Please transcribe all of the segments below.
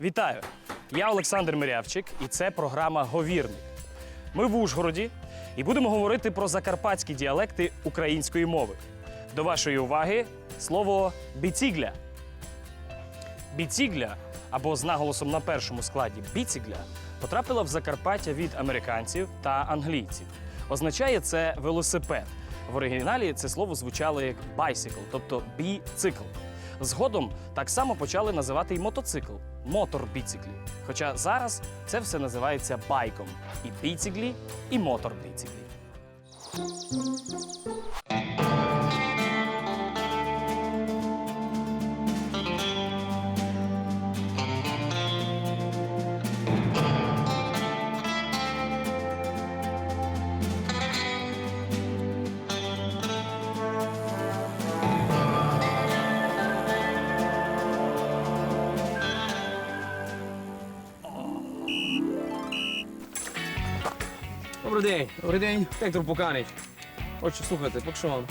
Вітаю! Я Олександр Мирявчик, і це програма Говірник. Ми в Ужгороді і будемо говорити про закарпатські діалекти української мови. До вашої уваги слово біцігля. Біцігля або з наголосом на першому складі біцігля потрапила в Закарпаття від американців та англійців. Означає це велосипед. В оригіналі це слово звучало як bicycle, тобто біцикл. Згодом так само почали називати й мотоцикл мотор біциклі. Хоча зараз це все називається байком і біциклі, і мотор біциклі. Добрий день. Добрий день. Віктор Пуканич. Отже, слухайте, поки що вам.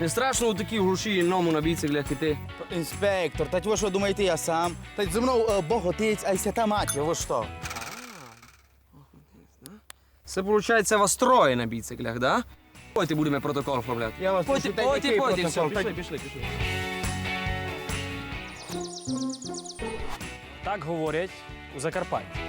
Не страшно у такій глуші ному на біциклях іти. Інспектор, та ви що думаєте, я сам? Та зі мною е, Бог отець, а й свята матір, ви що? Це, виходить, вас троє на біциклях, да? Потім будемо протокол оформляти. Я вас Потім, прошу, та який потім. Все, протокол? пішли, пішли, пішли. Так говорять у Закарпатті.